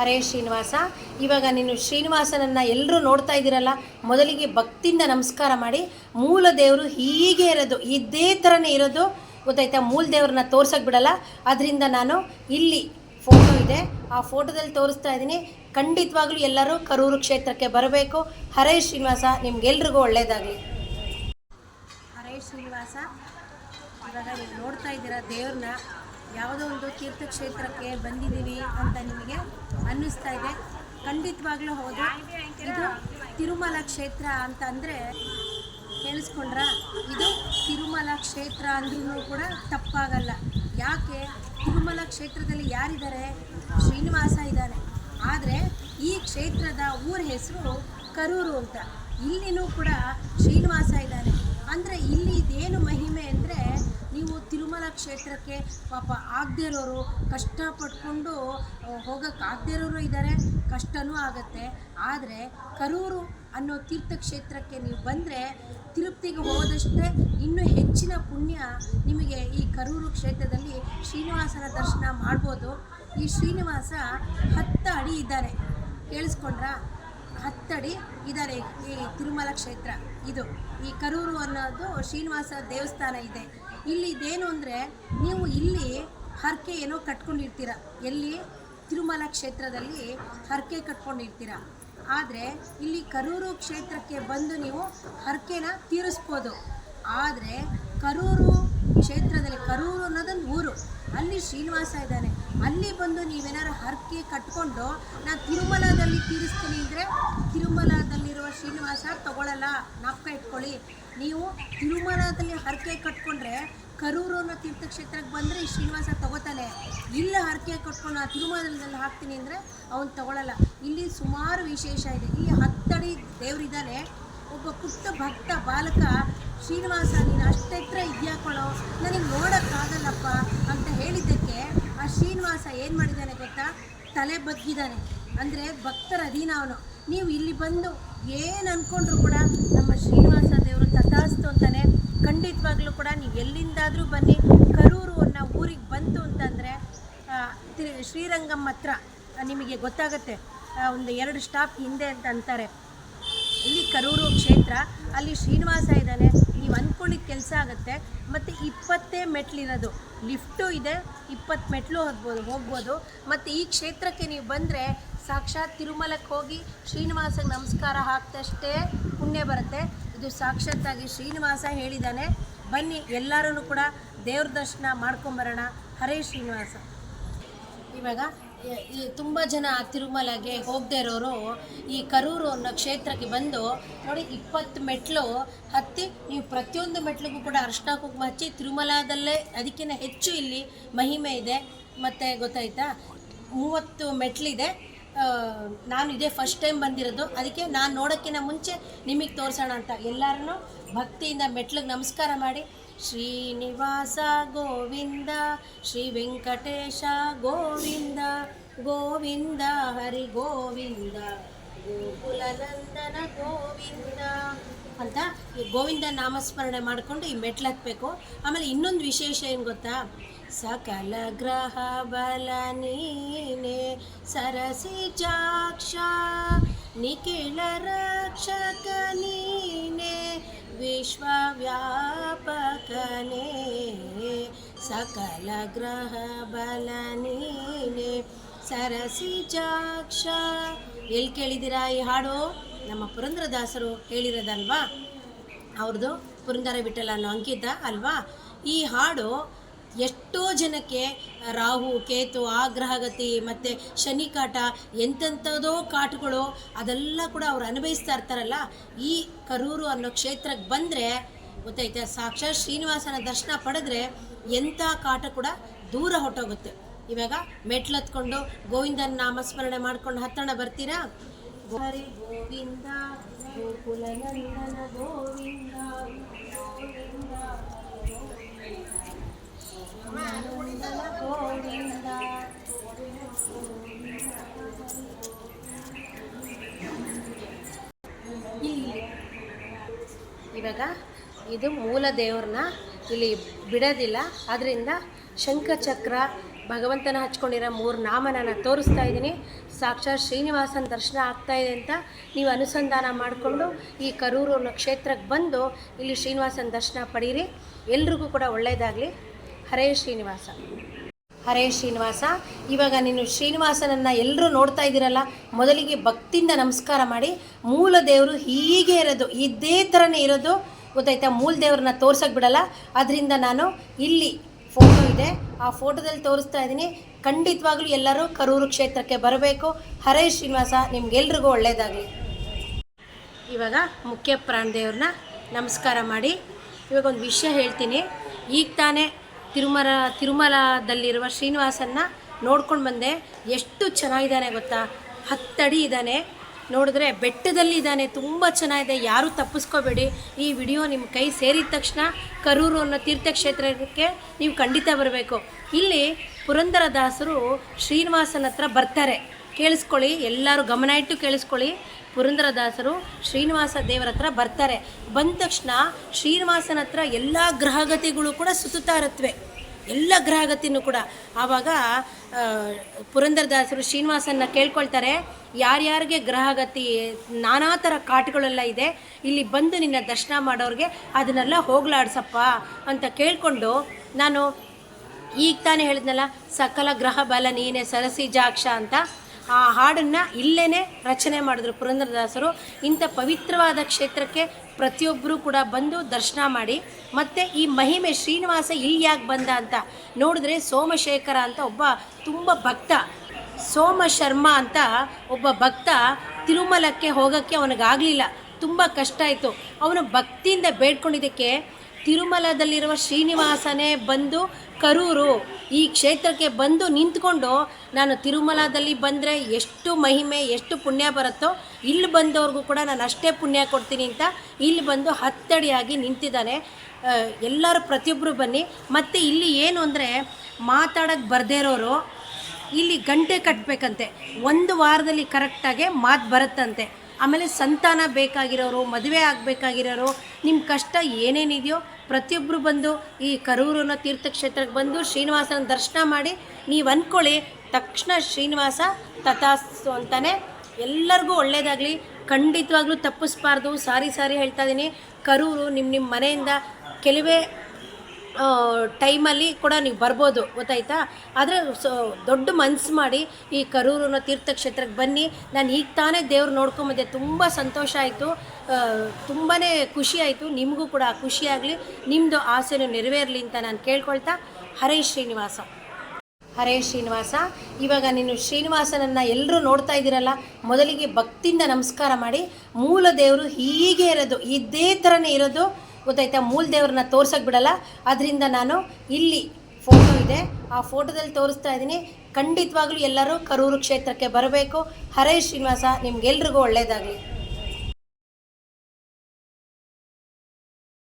ಹರೇ ಶ್ರೀನಿವಾಸ, ಇವಾಗ ನೀನು ಶ್ರೀನಿವಾಸನನ್ನು ಎಲ್ಲರೂ ನೋಡ್ತಾ ಇದ್ದೀರಲ್ಲ, ಮೊದಲಿಗೆ ಭಕ್ತಿಯಿಂದ ನಮಸ್ಕಾರ ಮಾಡಿ, ಮೂಲ ದೇವರು ಹೀಗೆ ಇರೋದು, ಇದೇ ಥರನೇ ಇರೋದು, ಗೊತ್ತಾಯ್ತಾ? ಮೂಲ ದೇವ್ರನ್ನ ತೋರ್ಸಕ್ಕೆ ಬಿಡಲ್ಲ. ಅದರಿಂದ ನಾನು ಇಲ್ಲಿ ಫೋಟೋ ಇದೆ. ಆ ಫೋಟೋದಲ್ಲಿ ತೋರಿಸ್ತಾ ಇದ್ದೀನಿ. ಖಂಡಿತವಾಗ್ಲೂ ಎಲ್ಲರೂ ಕರೂರು ಕ್ಷೇತ್ರಕ್ಕೆ ಬರಬೇಕು. ಹರೇ ಶ್ರೀನಿವಾಸ, ನಿಮ್ಗೆಲ್ರಿಗೂ ಒಳ್ಳೆಯದಾಗಲಿ ಹರೇ ಶ್ರೀನಿವಾಸ, ಇವಾಗ ನೀವು ನೋಡ್ತಾ ಇದ್ದೀರಾ ದೇವ್ರನ್ನ. ಯಾವುದೋ ಒಂದು ತೀರ್ಥಕ್ಷೇತ್ರಕ್ಕೆ ಬಂದಿದ್ದೀವಿ ಅಂತ ನಿಮಗೆ ಅನ್ನಿಸ್ತಾ ಇದೆ. ಖಂಡಿತವಾಗ್ಲೂ ಹೌದು. ಇದು ತಿರುಮಲ ಕ್ಷೇತ್ರ ಅಂತ ಅಂದರೆ ಕೇಳಿಸ್ಕೊಂಡ್ರ? ಇದು ತಿರುಮಲ ಕ್ಷೇತ್ರ ಅಂದ್ರೂ ಕೂಡ ತಪ್ಪಾಗಲ್ಲ. ಯಾಕೆ? ತಿರುಮಲ ಕ್ಷೇತ್ರದಲ್ಲಿ ಯಾರಿದ್ದಾರೆ? ಶ್ರೀನಿವಾಸ ಇದ್ದಾನೆ. ಆದರೆ ಈ ಕ್ಷೇತ್ರದ ಊರ ಹೆಸರು ಕರೂರು ಅಂತ. ಇಲ್ಲಿನೂ ಕೂಡ ಶ್ರೀನಿವಾಸ ಇದ್ದಾನೆ. ಅಂದರೆ ಇಲ್ಲಿ ಇದೇನು ಮಹಿಮೆ ಅಂದರೆ ನೀವು ತಿರುಮಲ ಕ್ಷೇತ್ರಕ್ಕೆ ಪಾಪ ಆಗದೇ ಇರೋರು ಕಷ್ಟಪಟ್ಕೊಂಡು ಹೋಗೋಕ್ಕೆ ಆಗದೇ ಇರೋರು ಇದ್ದಾರೆ ಕಷ್ಟನೂ ಆಗುತ್ತೆ. ಆದರೆ ಕರೂರು ಅನ್ನೋ ತೀರ್ಥಕ್ಷೇತ್ರಕ್ಕೆ ನೀವು ಬಂದರೆ ತಿರುಪ್ತಿಗೆ ಹೋದಷ್ಟೇ ಇನ್ನೂ ಹೆಚ್ಚಿನ ಪುಣ್ಯ ನಿಮಗೆ ಈ ಕರೂರು ಕ್ಷೇತ್ರದಲ್ಲಿ ಶ್ರೀನಿವಾಸನ ದರ್ಶನ ಮಾಡ್ಬೋದು. ಈ ಶ್ರೀನಿವಾಸ ಹತ್ತು ಅಡಿ ಇದ್ದಾರೆ ಕೇಳಿಸ್ಕೊಂಡ್ರಾ? ಹತ್ತಡಿ ಇದ್ದಾರೆ ಈ ತಿರುಮಲ ಕ್ಷೇತ್ರ. ಇದು ಈ ಕರೂರು ಅನ್ನೋದು ಶ್ರೀನಿವಾಸ ದೇವಸ್ಥಾನ ಇದೆ. ಇಲ್ಲಿ ಇದೇನು ಅಂದರೆ ನೀವು ಇಲ್ಲಿ ಹರಕೆ ಏನೋ ಕಟ್ಕೊಂಡಿರ್ತೀರ. ಎಲ್ಲಿ? ತಿರುಮಲ ಕ್ಷೇತ್ರದಲ್ಲಿ ಹರಕೆ ಕಟ್ಕೊಂಡಿರ್ತೀರ. ಆದರೆ ಇಲ್ಲಿ ಕರೂರು ಕ್ಷೇತ್ರಕ್ಕೆ ಬಂದು ನೀವು ಹರಕೆನ ತೀರಿಸ್ಬೋದು. ಆದರೆ ಕರೂರು ಕ್ಷೇತ್ರದಲ್ಲಿ ಕರೂರು ಅನ್ನೋದೊಂದು ಊರು. ಅಲ್ಲಿ ಶ್ರೀನಿವಾಸ ಇದ್ದಾನೆ. ಅಲ್ಲಿ ಬಂದು ನೀವೇನಾರು ಹರಕೆ ಕಟ್ಕೊಂಡು ನಾನು ತಿರುಮಲದಲ್ಲಿ ತೀರಿಸ್ತೀನಿ ಅಂದರೆ ತಿರುಮಲದಲ್ಲಿರುವ ಶ್ರೀನಿವಾಸ ತಗೊಳ್ಳಲ್ಲ ನಾಪಕ ಇಟ್ಕೊಳ್ಳಿ. ನೀವು ತಿರುಮಲದಲ್ಲಿ ಹರಕೆ ಕಟ್ಕೊಂಡ್ರೆ ಕರೂರು ಅನ್ನೋ ತೀರ್ಥಕ್ಷೇತ್ರಕ್ಕೆ ಬಂದರೆ ಈ ಶ್ರೀನಿವಾಸ ತಗೋತಾನೆ. ಇಲ್ಲ ಹರಕೆ ಕಟ್ಕೊಂಡು ನಾನು ತಿರುಮಲದಲ್ಲಿ ಹಾಕ್ತೀನಿ ಅಂದರೆ ಅವನು ತಗೊಳ್ಳಲ್ಲ ಇಲ್ಲಿ ಸುಮಾರು ವಿಶೇಷ ಇದೆ. ಇಲ್ಲಿ ಹತ್ತಡಿ ದೇವರಿದ್ದಾನೆ. ಒಬ್ಬ ಪುಟ್ಟ ಭಕ್ತ ಬಾಲಕ ಶ್ರೀನಿವಾಸ ನೀನು ಅಷ್ಟೆತ್ರ ಇದೆಯಾ ಕಣೋ ನನಗೆ ನೋಡೋಕ್ಕಾಗಲ್ಲಪ್ಪ ಅಂತ ಹೇಳಿದ್ದಕ್ಕೆ ಆ ಶ್ರೀನಿವಾಸ ಏನು ಮಾಡಿದ್ದಾನೆ ಗೊತ್ತಾ? ತಲೆ ಬಗ್ಗಿದ್ದಾನೆ. ಅಂದರೆ ಭಕ್ತರ ಅಧೀನ ಅವನು. ನೀವು ಇಲ್ಲಿ ಬಂದು ಏನು ಅಂದ್ಕೊಂಡ್ರು ಕೂಡ ನಮ್ಮ ಶ್ರೀನಿವಾಸ ದೇವರು ತಥಾಸ್ತು ಅಂತಾನೆ ಖಂಡಿತವಾಗ್ಲೂ ಕೂಡ ನೀವು ಎಲ್ಲಿಂದಾದರೂ ಬನ್ನಿ. ಕರೂರು ಅನ್ನೋ ಊರಿಗೆ ಬಂತು ಅಂತಂದರೆ ಶ್ರೀರಂಗಂ ಹತ್ರ ನಿಮಗೆ ಗೊತ್ತಾಗುತ್ತೆ. ಒಂದು ಎರಡು ಸ್ಟಾಪ್ ಹಿಂದೆ ಅಂತ ಅಂತಾರೆ. ಇಲ್ಲಿ ಕರೂರು ಕ್ಷೇತ್ರ, ಅಲ್ಲಿ ಶ್ರೀನಿವಾಸ ಇದ್ದಾನೆ. ಆಗುತ್ತೆ. ಮತ್ತು ಇಪ್ಪತ್ತೇ ಮೆಟ್ಲಿರೋದು ಲಿಫ್ಟು ಇದೆ. ಇಪ್ಪತ್ತು ಮೆಟ್ಲು ಹೋಗ್ಬೋದು ಹೋಗ್ಬೋದು. ಮತ್ತು ಈ ಕ್ಷೇತ್ರಕ್ಕೆ ನೀವು ಬಂದರೆ ಸಾಕ್ಷಾತ್ ತಿರುಮಲಕ್ಕೆ ಹೋಗಿ ಶ್ರೀನಿವಾಸಗೆ ನಮಸ್ಕಾರ ಹಾಕ್ದಷ್ಟೇ ಪುಣ್ಯ ಬರುತ್ತೆ. ಇದು ಸಾಕ್ಷಾತ್ತಾಗಿ ಶ್ರೀನಿವಾಸ ಹೇಳಿದ್ದಾನೆ. ಬನ್ನಿ ಎಲ್ಲರೂ ಕೂಡ ದೇವ್ರ ದರ್ಶನ ಮಾಡ್ಕೊಂಬರೋಣ. ಹರೇ ಶ್ರೀನಿವಾಸ. ಇವಾಗ ತುಂಬ ಜನ ತಿರುಮಲಗೆ ಹೋಗದೆ ಇರೋರು ಈ ಕರೂರು ಅನ್ನೋ ಕ್ಷೇತ್ರಕ್ಕೆ ಬಂದು ನೋಡಿ ಇಪ್ಪತ್ತು ಮೆಟ್ಲು ಹತ್ತಿ, ನೀವು ಪ್ರತಿಯೊಂದು ಮೆಟ್ಲಿಗೂ ಕೂಡ ಅರ್ಶಿನ ಕುಂಕುಮ ಹಚ್ಚಿ ತಿರುಮಲದಲ್ಲೇ ಅದಕ್ಕಿಂತ ಹೆಚ್ಚು ಇಲ್ಲಿ ಮಹಿಮೆ ಇದೆ. ಮತ್ತು ಗೊತ್ತಾಯ್ತಾ? ಮೂವತ್ತು ಮೆಟ್ಲಿದೆ. ನಾನು ಇದೇ ಫಸ್ಟ್ ಟೈಮ್ ಬಂದಿರೋದು. ಅದಕ್ಕೆ ನಾನು ನೋಡೋಕ್ಕಿಂತ ಮುಂಚೆ ನಿಮಗೆ ತೋರಿಸೋಣ ಅಂತ ಎಲ್ಲರನ್ನೂ ಭಕ್ತಿಯಿಂದ ಮೆಟ್ಲಿಗೆ ನಮಸ್ಕಾರ ಮಾಡಿ. ಶ್ರೀನಿವಾಸ ಗೋವಿಂದ ಶ್ರೀ ವೆಂಕಟೇಶ ಗೋವಿಂದ ಗೋವಿಂದ ಹರಿ ಗೋವಿಂದ ಗೋಕುಲನಂದನ ಗೋವಿಂದ ಅಂತ ಈ ಗೋವಿಂದ ನಾಮಸ್ಮರಣೆ ಮಾಡಿಕೊಂಡು ಈ ಮೆಟ್ಲು ಹತ್ಬೇಕು ಆಮೇಲೆ ಇನ್ನೊಂದು ವಿಶೇಷ ಏನು ಗೊತ್ತಾ? ಸಕಲ ಗ್ರಹ ಬಲ ನೀನೆ, ಸರಸಿ ಜಾಕ್ಷ ನಿಖಿಲ ರಕ್ಷಕ ನೀನೆ. ವಿಶ್ವವ್ಯಾಪಕನೇ. ಸಕಲ ಗ್ರಹ ಬಲ ನೀನೆ. ಸರಸಿ ಜಾಕ್ಷ ಎಲ್ಲಿ ಕೇಳಿದ್ದೀರಾ ಈ ಹಾಡು? ನಮ್ಮ ಪುರಂದ್ರದಾಸರು ಹೇಳಿರೋದಲ್ವಾ? ಅವ್ರದ್ದು ಪುರಂದರ ಬಿಟ್ಟಲ್ಲ ಅನ್ನೋ ಅಂಕಿತ ಅಲ್ವಾ? ಈ ಹಾಡು ಎಷ್ಟೋ ಜನಕ್ಕೆ ರಾಹು, ಕೇತು, ಆಗ್ರಹಗತಿ ಮತ್ತು ಶನಿಕಾಟ ಎಂತೆಂಥದೋ ಕಾಟುಗಳು ಅದೆಲ್ಲ ಕೂಡ ಅವ್ರು ಅನುಭವಿಸ್ತಾ ಇರ್ತಾರಲ್ಲ, ಈ ಕರೂರು ಅನ್ನೋ ಕ್ಷೇತ್ರಕ್ಕೆ ಬಂದರೆ ಗೊತ್ತೈತೆ ಸಾಕ್ಷಾತ್ ಶ್ರೀನಿವಾಸನ ದರ್ಶನ ಪಡೆದ್ರೆ ಎಂಥ ಕಾಟ ಕೂಡ ದೂರ ಹೊಟ್ಟೋಗುತ್ತೆ ಇವಾಗ ಮೆಟ್ಲತ್ಕೊಂಡು ಗೋವಿಂದನ ನಾಮಸ್ಮರಣೆ ಮಾಡ್ಕೊಂಡು ಹತ್ತಣ ಬರ್ತೀರಾ? ಗೋವಿಂದ ಗೋಕುಲ ಗೋವಿಂದ ನಂದನ ಗೋವಿಂದ ಇಲ್ಲಿ ಇವಾಗ ಇದು ಮೂಲ ದೇವ್ರನ್ನ ಇಲ್ಲಿ ಬಿಡೋದಿಲ್ಲ. ಅದರಿಂದ ಶಂಖಚಕ್ರ ಭಗವಂತನ ಹಚ್ಕೊಂಡಿರೋ ಮೂರು ನಾಮನ ತೋರಿಸ್ತಾ ಇದ್ದೀನಿ. ಸಾಕ್ಷಾತ್ ಶ್ರೀನಿವಾಸನ ದರ್ಶನ ಆಗ್ತಾ ಇದೆ ಅಂತ ನೀವು ಅನುಸಂಧಾನ ಮಾಡಿಕೊಂಡು ಈ ಕರೂರು ಕ್ಷೇತ್ರಕ್ಕೆ ಬಂದು ಇಲ್ಲಿ ಶ್ರೀನಿವಾಸನ ದರ್ಶನ ಪಡೀರಿ. ಎಲ್ರಿಗೂ ಕೂಡ ಒಳ್ಳೆಯದಾಗಲಿ ಹರೇ ಶ್ರೀನಿವಾಸ. ಹರೇ ಶ್ರೀನಿವಾಸ. ಇವಾಗ ನೀನು ಶ್ರೀನಿವಾಸನನ್ನು ಎಲ್ಲರೂ ನೋಡ್ತಾ ಇದ್ದೀರಲ್ಲ, ಮೊದಲಿಗೆ ಭಕ್ತಿಯಿಂದ ನಮಸ್ಕಾರ ಮಾಡಿ, ಮೂಲ ದೇವರು ಹೀಗೆ ಇರೋದು, ಇದೇ ಥರನೇ ಇರೋದು, ಗೊತ್ತಾಯ್ತಾ? ಮೂಲ ದೇವ್ರನ್ನ ತೋರ್ಸಕ್ಕೆ ಬಿಡಲ್ಲ. ಅದರಿಂದ ನಾನು ಇಲ್ಲಿ ಫೋಟೋ ಇದೆ. ಆ ಫೋಟೋದಲ್ಲಿ ತೋರಿಸ್ತಾ ಇದ್ದೀನಿ. ಖಂಡಿತವಾಗ್ಲೂ ಎಲ್ಲರೂ ಕರೂರು ಕ್ಷೇತ್ರಕ್ಕೆ ಬರಬೇಕು. ಹರೇ ಶ್ರೀನಿವಾಸ, ನಿಮ್ಗೆಲ್ರಿಗೂ ಒಳ್ಳೆಯದಾಗಲಿ ಇವಾಗ ಮುಖ್ಯ ಪ್ರಾಣ ದೇವ್ರನ್ನ ನಮಸ್ಕಾರ ಮಾಡಿ. ಇವಾಗ ಒಂದು ವಿಷಯ ಹೇಳ್ತೀನಿ. ಈಗ ತಾನೇ ತಿರುಮಲ, ತಿರುಮಲದಲ್ಲಿರುವ ಶ್ರೀನಿವಾಸನ್ನ ನೋಡ್ಕೊಂಡು ಬಂದೆ. ಎಷ್ಟು ಚೆನ್ನಾಗಿದ್ದಾನೆ ಗೊತ್ತಾ? ಹತ್ತಡಿ ಇದ್ದಾನೆ. ನೋಡಿದ್ರೆ ಬೆಟ್ಟದಲ್ಲಿ ಇದ್ದಾನೆ. ತುಂಬ ಚೆನ್ನಾಗಿದೆ. ಯಾರೂ ತಪ್ಪಿಸ್ಕೋಬೇಡಿ. ಈ ವಿಡಿಯೋ ನಿಮ್ಮ ಕೈ ಸೇರಿದ ತಕ್ಷಣ ಕರೂರು ಅನ್ನೋ ತೀರ್ಥಕ್ಷೇತ್ರಕ್ಕೆ ನೀವು ಖಂಡಿತ ಬರಬೇಕು. ಇಲ್ಲಿ ಪುರಂದರದಾಸರು ಶ್ರೀನಿವಾಸನ ಹತ್ರ ಬರ್ತಾರೆ. ಕೇಳಿಸ್ಕೊಳ್ಳಿ, ಎಲ್ಲರೂ ಗಮನ ಇಟ್ಟು ಕೇಳಿಸ್ಕೊಳ್ಳಿ. ಪುರಂದರದಾಸರು ಶ್ರೀನಿವಾಸ ದೇವರ ಹತ್ರ ಬರ್ತಾರೆ. ಬಂದ ತಕ್ಷಣ ಶ್ರೀನಿವಾಸನ ಹತ್ರ ಎಲ್ಲ ಗ್ರಹಗತಿಗಳು ಕೂಡ ಸುತ್ತುತ್ತಾ ಇರುತ್ತವೆ ಎಲ್ಲ ಗ್ರಹಗತಿನೂ ಕೂಡ. ಆವಾಗ ಪುರಂದರದಾಸರು ಶ್ರೀನಿವಾಸನ್ನ ಕೇಳ್ಕೊಳ್ತಾರೆ, ಯಾರ್ಯಾರಿಗೆ ಗ್ರಹಗತಿ, ನಾನಾ ಥರ ಕಾಟುಗಳೆಲ್ಲ ಇದೆ, ಇಲ್ಲಿ ಬಂದು ನಿನ್ನ ದರ್ಶನ ಮಾಡೋರಿಗೆ ಅದನ್ನೆಲ್ಲ ಹೋಗ್ಲಾಡ್ಸಪ್ಪ ಅಂತ ಕೇಳಿಕೊಂಡು ನಾನು ಈಗ ತಾನೇ ಹೇಳಿದ್ನಲ್ಲ, ಸಕಲ ಗ್ರಹ ಬಲ ನೀನೆ, ಸರಸಿ ಜಾಕ್ಷ ಅಂತ ಆ ಹಾಡನ್ನು ಇಲ್ಲೇ ರಚನೆ ಮಾಡಿದ್ರು ಪುರಂದರದಾಸರು. ಇಂಥ ಪವಿತ್ರವಾದ ಕ್ಷೇತ್ರಕ್ಕೆ ಪ್ರತಿಯೊಬ್ಬರೂ ಕೂಡ ಬಂದು ದರ್ಶನ ಮಾಡಿ. ಮತ್ತು ಈ ಮಹಿಮೆ ಶ್ರೀನಿವಾಸ ಇಲ್ಲಿ ಬಂದ ಅಂತ ನೋಡಿದ್ರೆ ಸೋಮಶೇಖರ ಅಂತ ಒಬ್ಬ ತುಂಬ ಭಕ್ತ ಸೋಮ ಶರ್ಮಾ ಅಂತ ಒಬ್ಬ ಭಕ್ತ ತಿರುಮಲಕ್ಕೆ ಹೋಗೋಕ್ಕೆ ಅವನಿಗಾಗಲಿಲ್ಲ. ತುಂಬ ಕಷ್ಟ ಆಯಿತು. ಅವನು ಭಕ್ತಿಯಿಂದ ಬೇಡ್ಕೊಂಡಿದ್ದಕ್ಕೆ ತಿರುಮಲದಲ್ಲಿರುವ ಶ್ರೀನಿವಾಸನೇ ಬಂದು ಕರೂರು, ಈ ಕ್ಷೇತ್ರಕ್ಕೆ ಬಂದು ನಿಂತ್ಕೊಂಡು ನಾನು ತಿರುಮಲದಲ್ಲಿ ಬಂದರೆ ಎಷ್ಟು ಮಹಿಮೆ, ಎಷ್ಟು ಪುಣ್ಯ ಬರುತ್ತೋ, ಇಲ್ಲಿ ಬಂದವ್ರಿಗೂ ಕೂಡ ನಾನು ಅಷ್ಟೇ ಪುಣ್ಯ ಕೊಡ್ತೀನಿ ಅಂತ ಇಲ್ಲಿ ಬಂದು ಹತ್ತಡಿಯಾಗಿ ನಿಂತಿದ್ದಾನೆ. ಎಲ್ಲರೂ ಪ್ರತಿಯೊಬ್ಬರು ಬನ್ನಿ. ಮತ್ತು ಇಲ್ಲಿ ಏನು ಅಂದರೆ ಮಾತಾಡೋಕ್ಕೆ ಬರದೇ ಇರೋರು, ಇಲ್ಲಿ ಗಂಟೆ ಕಟ್ಟಬೇಕಂತೆ ಒಂದು ವಾರದಲ್ಲಿ ಕರೆಕ್ಟಾಗೆ ಮಾತು ಬರುತ್ತಂತೆ. ಆಮೇಲೆ ಸಂತಾನ ಬೇಕಾಗಿರೋರು, ಮದುವೆ ಆಗಬೇಕಾಗಿರೋರು ನಿಮ್ಮ ಕಷ್ಟ ಏನೇನಿದೆಯೋ ಪ್ರತಿಯೊಬ್ಬರು ಬಂದು ಈ ಕರೂರು ಅನ್ನೋ ತೀರ್ಥಕ್ಷೇತ್ರಕ್ಕೆ ಬಂದು ಶ್ರೀನಿವಾಸನ ದರ್ಶನ ಮಾಡಿ, ನೀವು ಅಂದ್ಕೊಳ್ಳಿ ತಕ್ಷಣ ಶ್ರೀನಿವಾಸ ತಥಾಸ್ತು ಅಂತಾನೆ ಎಲ್ಲರಿಗೂ ಒಳ್ಳೆಯದಾಗಲಿ ಖಂಡಿತವಾಗ್ಲೂ ತಪ್ಪಿಸ್ಬಾರ್ದು. ಸಾರಿ ಸಾರಿ ಹೇಳ್ತಾ ಇದ್ದೀನಿ ಕರೂರು ನಿಮ್ಮ ನಿಮ್ಮ ಮನೆಯಿಂದ ಕೆಲವೇ ಟೈಮಲ್ಲಿ ಕೂಡ ನೀವು ಬರ್ಬೋದು, ಗೊತ್ತಾಯ್ತಾ? ಆದರೆ ಸೊ ದೊಡ್ಡ ಮನಸ್ಸು ಮಾಡಿ ಈ ಕರೂರು ಅನ್ನೋ ತೀರ್ಥಕ್ಷೇತ್ರಕ್ಕೆ ಬನ್ನಿ. ನಾನು ಈಗ ತಾನೇ ದೇವ್ರು ನೋಡ್ಕೊಂಬಂದೆ ತುಂಬ ಸಂತೋಷ ಆಯಿತು. ತುಂಬಾ ಖುಷಿ ಆಯಿತು. ನಿಮಗೂ ಕೂಡ ಖುಷಿಯಾಗಲಿ ನಿಮ್ಮದು ಆಸೆನೂ ನೆರವೇರಲಿ ಅಂತ ನಾನು ಕೇಳ್ಕೊಳ್ತಾ. ಹರೇ ಶ್ರೀನಿವಾಸ. ಹರೇ ಶ್ರೀನಿವಾಸ. ಇವಾಗ ನೀನು ಶ್ರೀನಿವಾಸನನ್ನು ಎಲ್ಲರೂ ನೋಡ್ತಾ ಇದ್ದೀರಲ್ಲ, ಮೊದಲಿಗೆ ಭಕ್ತಿಯಿಂದ ನಮಸ್ಕಾರ ಮಾಡಿ, ಮೂಲ ದೇವರು ಹೀಗೆ ಇರೋದು, ಇದೇ ಥರನೇ ಇರೋದು. ಗೊತ್ತಾಯ್ತಾ? ಮೂಲ ದೇವ್ರನ್ನ ತೋರ್ಸಕ್ ಬಿಡಲ್ಲ. ಅದರಿಂದ ನಾನು ಇಲ್ಲಿ ಫೋಟೋ ಇದೆ. ಆ ಫೋಟೋದಲ್ಲಿ ತೋರಿಸ್ತಾ ಇದ್ದೀನಿ. ಖಂಡಿತವಾಗ್ಲೂ ಎಲ್ಲರೂ ಕರೂರು ಕ್ಷೇತ್ರಕ್ಕೆ ಬರಬೇಕು. ಹರೇ ಶ್ರೀನಿವಾಸ, ನಿಮ್ಗೆಲ್ರಿಗೂ ಒಳ್ಳೆಯದಾಗಲಿ